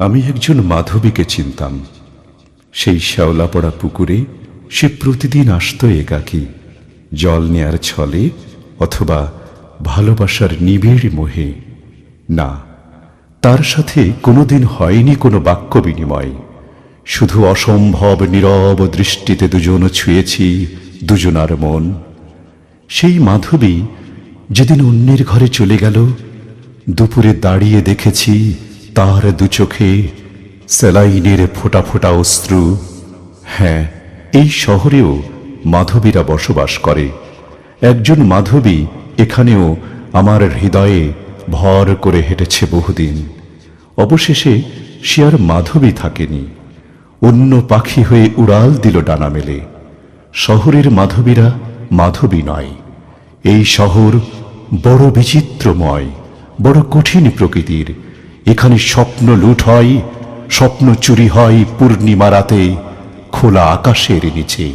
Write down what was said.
আমি একজন মাধবীকে চিনতাম। সেই শ্যাওলা পড়া পুকুরে সে প্রতিদিন আসত একাকী। জল নেয়ার ছলে অথবা ভালোবাসার নিবিড় মোহে। না, তার সাথে কোনোদিন হয়নি কোনো বাক্য বিনিময়। শুধু অসম্ভব নীরব দৃষ্টিতে দুজন ছুঁয়েছি দুজনার মন। সেই মাধবী যেদিন অন্যের ঘরে চলে গেল, দুপুরে দাঁড়িয়ে দেখেছি তার দু চোখে স্যালাইনের ফোঁটা ফোঁটা অশ্রু। হ্যাঁ এই শহরেও মাধবীরা বসবাস করে। একজন মাধবী এখানেও আমার হৃদয়ে ভর করে হেঁটেছে বহুদিন। অবশেষে সে আর মাধবী থাকেনি। অন্য পাখি হয়ে উড়াল দিল ডানা মেলে। শহরের মাধবীরা মাধবী নয়। এই শহর বড় বিচিত্রময়, বড় কঠিন প্রকৃতির। এখানে স্বপ্ন লুট হয় স্বপ্ন চুরি হয় পূর্ণিমা রাতে খোলা আকাশের নিচে।